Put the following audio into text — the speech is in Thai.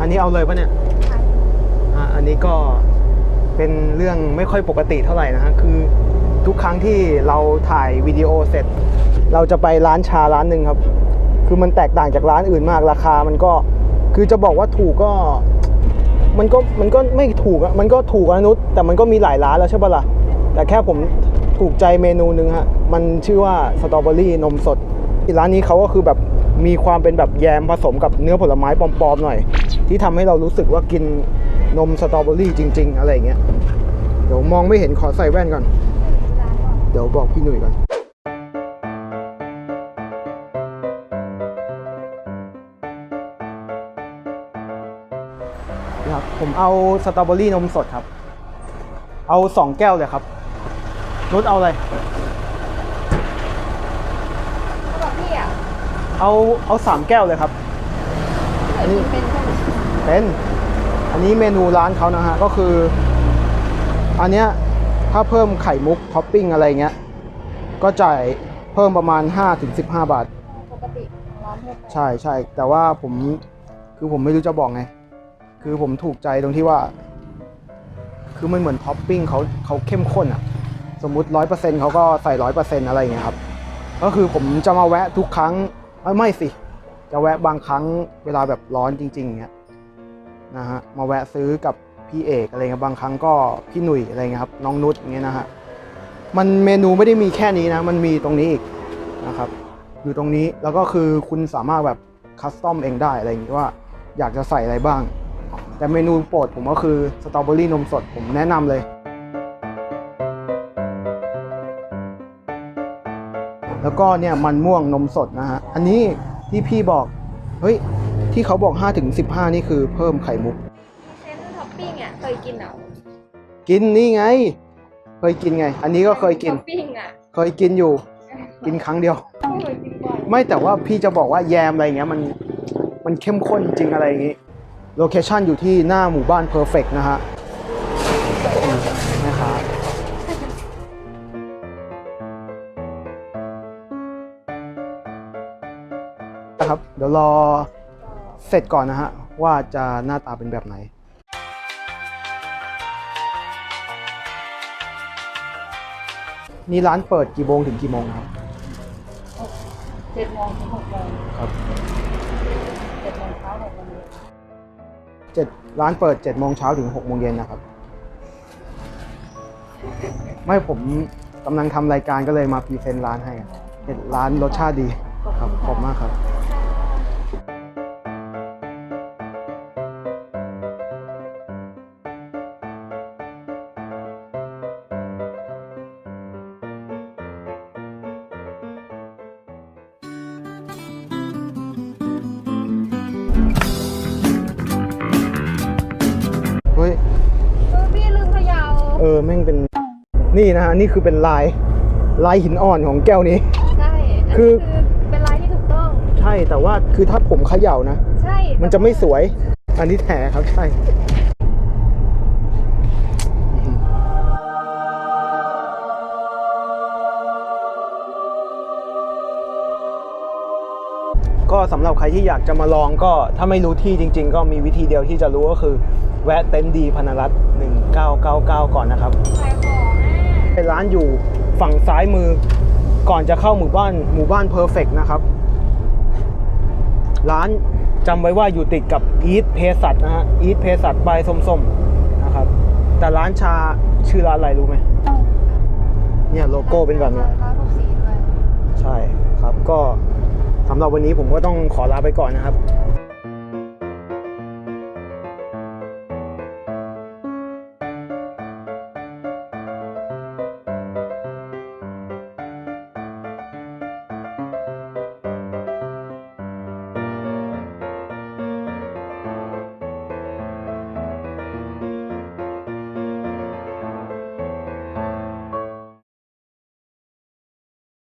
อันนี้เอาเลยปะเนี่ยอะอันนี้ก็เป็นเรื่องไม่ค่อยปกติเท่าไหร่นะฮะคือทุกครั้งที่เราถ่ายวิดีโอเสร็จ เราจะไปร้านชาร้านหนึ่งครับ คือมันแตกต่างจากร้านอื่นมากราคามันก็คือจะบอกว่าถูกก็มันก็มันก็ไม่ถูกอะมันก็ถูกอะนุชแต่มันก็มีหลายร้านแล้วใช่ปะล่ะแต่แค่ผมถูกใจเมนูหนึ่งฮะ มันชื่อว่าสตรอเบอรี่นมสด ร้านนี้เขาก็คือแบบมีความเป็นแบบแยมผสมกับเนื้อผลไม้ปลอมๆหน่อย ที่ทำให้เรารู้สึกว่ากินนมสตรอเบอรี่จริง ๆ อะไรเงี้ยเดี๋ยวมองไม่เห็นขอใส่แว่นก่อน เดี๋ยวบอกพี่หนุ่ยก่อนครับผมเอาสตรอเบอรี่นมสดครับ เอาสองแก้วเลยครับนุชเอาอะไร เขาบอกพี่อะ เอาเอาสามแก้วเลยครับ อันนี้เป็นคนเป็น อันนี้เมนูร้านเขานะฮะ ก็คือ อันเนี้ยถ้าเพิ่มไข่มุกท็อปปิ้งอะไรเงี้ย ก็จ่ายเพิ่มประมาณ 5-15 บาท ปกติของร้านทั่วไปใช่ใช่แต่ว่าผมคือผมไม่รู้จะบอกไง คือผมถูกใจตรงที่ว่า คือมันเหมือนท็อปปิ้งเขาเขาเข้มข้นอะสมมุติร้อยเปอร์เซ็นเขาก็ใส่ร้อยเปอร์เซ็นอะไรอย่างเงี้ยครับ ก็คือผมจะมาแวะทุกครั้งเอ้ย ไม่สิ จะแวะบางครั้งเวลาแบบร้อนจริงๆเงี้ยนะฮะมาแวะซื้อกับพี่เอกอะไรเงี้ยบางครั้งก็พี่หนุ่ยอะไรเงี้ยครับน้องนุชอย่างเงี้ยนะฮะมันเมนูไม่ได้มีแค่นี้นะ มันมีตรงนี้อีกนะครับ อยู่ตรงนี้แล้วก็คือคุณสามารถแบบคัสตอมเองได้อะไรอย่างนี้ว่าอยากจะใส่อะไรบ้าง แต่เมนูโปรดผมก็คือสตรอเบอรี่นมสดผมแนะนำเลย แล้วก็เนี่ยมันม่วงนมสดนะฮะ อันนี้ที่พี่บอก เฮ้ย ที่เขาบอก 5 ถึง 15 นี่คือเพิ่มไข่มุก เซนท็อปปิ้งอะเคยกินเหรอกินนี่ไง เคยกินไง อันนี้ก็เคยกิน ท็อปปิ้งอะเคยกินอยู่ กินครั้งเดียว ไม่เคยกินบ่อยไม่แต่ว่าพี่จะบอกว่าแยมอะไรเงี้ยมันมันเข้มข้นจริงอะไรอย่างงี้ โลเคชั่นอยู่ที่หน้าหมู่บ้านเพอร์เฟกนะฮะ นะครับ เดี๋ยวรอเสร็จก่อนนะฮะว่าจะหน้าตาเป็นแบบไหนนี่ร้านเปิดกี่โมงถึงกี่โมงครับเจ็ดโมงถึงหกโมงครับเจ็ดโมงเช้าหกโมงเย็นเจ็ดร้านเปิด7จ็ดโมงเช้าถึง6กโมงเย็นนะครับ ไม่ผมกำลังทำรายการก็เลยมาพรีเซนต์ร้านให้อะเห็นร้านรสชาติดีครับขอบคุณมากครับ ออแม่งเป็นนี่นะฮะนี่คือเป็นลายลายหินอ่อนของแก้วนี้ ใช่อันคืนี้อคือ เป็นลายที่ถูกต้อง ใช่แต่ว่าคือถ้าผมเขย่านะ ใช่มันจะไม่สวย อันนี้แถครับใช่ ก็สำหรับใครที่อยากจะมาลองก็ถ้าไม่รู้ที่จริง ๆ ก็มีวิธีเดียวที่จะรู้ก็คือ แวะเต็นท์ดีพนรัตน์1999 ก่อนนะครับ ขายของอะเป็นร้านอยู่ฝั่งซ้ายมือก่อนจะเข้าหมู่บ้านหมู่บ้านเพอร์เฟกนะครับ ร้านจำไว้ว่าอยู่ติดกับอีทเพสัตนะฮะอีทเพสัตใบส้มๆนะครับ แต่ร้านชาชื่อร้านอะไรรู้ไหมเนี่ยโลโก้เป็นแบบเนี้ย ร้อยหกสีด้วย ใช่ครับก็สำหรับวันนี้ผมก็ต้องขอลาไปก่อนนะครับ